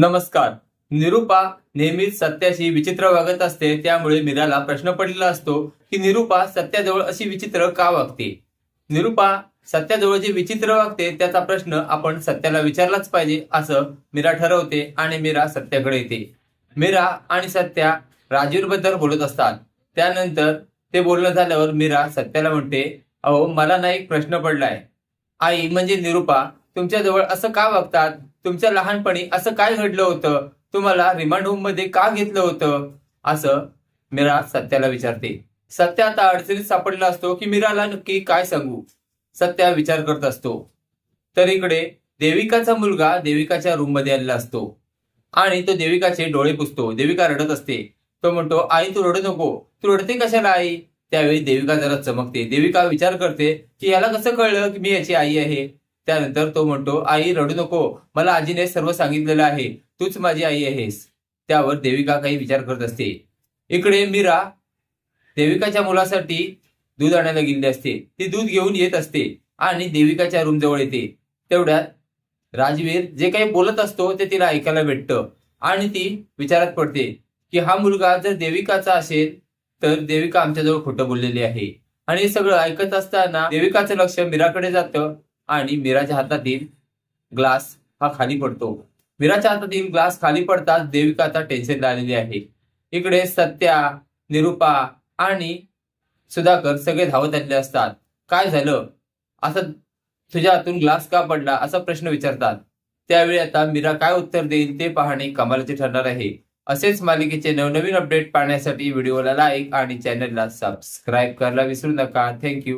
नमस्कार. निरुपा नेहमीच सत्याशी विचित्र वागत असते त्यामुळे मीराला प्रश्न पडलेला असतो की निरुपा सत्याजवळ अशी विचित्र का वागते? निरुपा सत्याजवळ जे विचित्र वागते त्याचा प्रश्न आपण सत्याला विचारलाच पाहिजे असं मीरा ठरवते आणि मीरा सत्याकडे येते. मीरा आणि सत्या राजीवबद्दल बोलत असतात. त्यानंतर ते बोलणं झाल्यावर मीरा सत्याला म्हणते अहो मला ना एक प्रश्न पडलाय. आई म्हणजे निरुपा तुमच्याजवळ असं का वागतात? तुमच्या लहानपणी असं काय घडलं होतं? तुम्हाला रिमांड होममध्ये का घेतलं होतं? असं मीरा सत्याला विचारते. सत्य आता अडचणीत सापडला असतो की मीराला नक्की काय सांगू? सत्या विचार करत असतो. तर इकडे देविकाचा मुलगा देविकाच्या रूममध्ये आलेला असतो. आणि तो देविकाचे डोळे पुसतो. देविका रडत असते. तो म्हणतो आई तू रडू नको. तू रडते कशाला आई? त्यावेळी देविका जरा चमकते. देविका विचार करते की याला कसं कळलं की मी याची आई आहे? त्यानंतर तो म्हणतो आई रडू नको. मला आजीने सर्व सांगितलेलं आहे. तूच माझी आई आहेस. त्यावर देविका काही विचार करत असते. इकडे मीरा देविकाच्या मुलासाठी दूध आणायला गेलेली असते. ती दूध घेऊन येत असते आणि देविकाच्या रूम जवळ येते. तेवढ्यात राजवीर जे काही बोलत असतो ते तिला ऐकायला भेटतं आणि ती विचारात पडते की हा मुलगा जर देविकाचा असेल तर देविका आमच्याजवळ खोटं बोललेली आहे. आणि हे सगळं ऐकत असताना देविकाचं लक्ष मीराकडे जातं. आणि मीराच्या हातातील ग्लास हा खाली पडतो. मीराच्या हातातील ग्लास खाली पडताच देविका आता टेन्शन आलेली आहे. इकडे सत्या निरुपा आणि सुधाकर सगळे धावत आलेले असतात. काय झालं? असं तुझ्या हातून ग्लास का पडला? असा प्रश्न विचारतात. त्यावेळी आता मीरा काय उत्तर देईल ते पाहणे कमालाचे ठरणार आहे. असेच मालिकेचे नवनवीन अपडेट पाहण्यासाठी व्हिडिओला लाईक आणि चॅनलला सबस्क्राईब करायला विसरू नका. थँक्यू